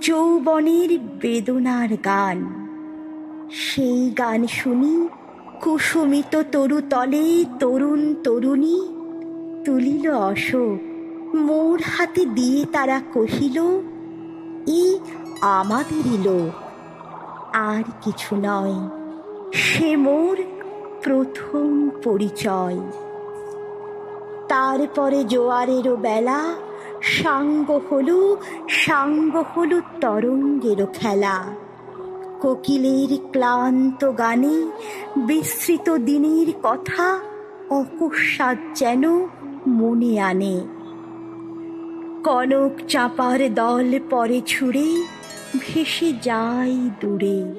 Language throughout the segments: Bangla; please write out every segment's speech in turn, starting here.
যৌবনের বেদনার গান। সেই গান শুনি কুসুমিত তরু তলে তরুণ তরুণী তুলিল অশোক। মোর হাতে দিয়ে তারা কহিল, ই আমাদেরই লোক। আর কিছু নয়, সে মোর প্রথম পরিচয়। তারপরে জোয়ারেরও বেলা সাঙ্গ হলু সাঙ্গ হলু তরঙ্গেরও খেলা। কোকিলের ক্লান্ত গানে বিস্তৃত দিনের কথা অকস্মাৎ যেন মনে আনে। কনক চাপার দল পরে ছুড়ে ভেসে যায় দূরে।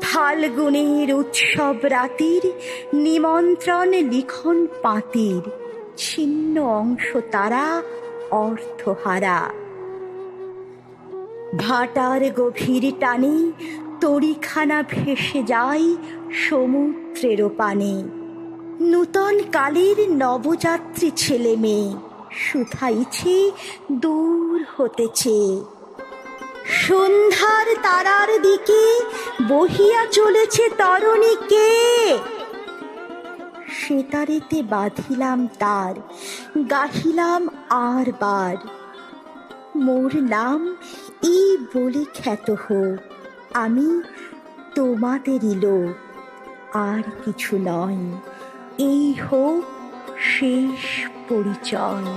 ফাল্গুনের উৎসব রাতির নিমন্ত্রণ লিখন পাতির, ছিন্ন অংশ তারা অর্থহারা। ভাটার গভীর টানে তরিখানা ভেসে যায় সমুদ্রের পানে। নূতন কালের নবযাত্রী ছেলে মেয়ে শুধাইছে, দূর হতেছে। সন্ধ্যার তারার দিকে বহিয়া চলেছে তরণীকে সেতারেতে বাঁধিলাম তার গাহিলাম আর বার। মোর নাম এই বলে খ্যাত হোক, আমি তোমাদেরই লোক। আর কিছু নয়, এই হোক শেষ পরিচয়।